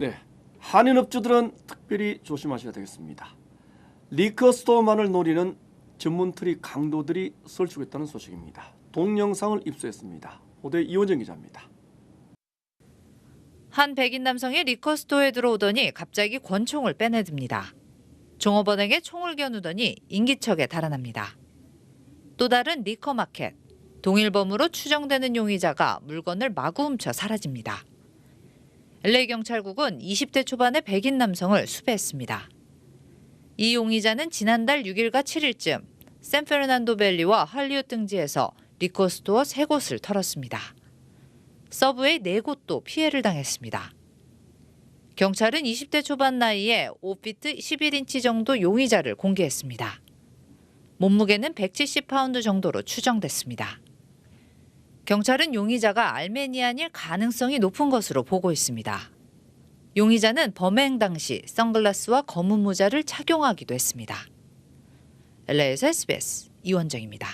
네, 한인 업주들은 특별히 조심하셔야 되겠습니다. 리커 스토어만을 노리는 전문 트리 강도들이 설치했다는 소식입니다. 동영상을 입수했습니다. 호대 이원정 기자입니다. 한 백인 남성이 리커스토어에 들어오더니 갑자기 권총을 빼내듭니다. 종업원에게 총을 겨누더니 인기척에 달아납니다. 또 다른 리커마켓. 동일범으로 추정되는 용의자가 물건을 마구 훔쳐 사라집니다. LA 경찰국은 20대 초반의 백인 남성을 수배했습니다. 이 용의자는 지난달 6일과 7일쯤 샌페르난도 밸리와 할리우드 등지에서 리커스토어 3곳을 털었습니다. 서브웨이 4곳도 피해를 당했습니다. 경찰은 20대 초반 나이에 5피트 11인치 정도 용의자를 공개했습니다. 몸무게는 170파운드 정도로 추정됐습니다. 경찰은 용의자가 알메니안일 가능성이 높은 것으로 보고 있습니다. 용의자는 범행 당시 선글라스와 검은 모자를 착용하기도 했습니다. LA에서 SBS 이원정입니다.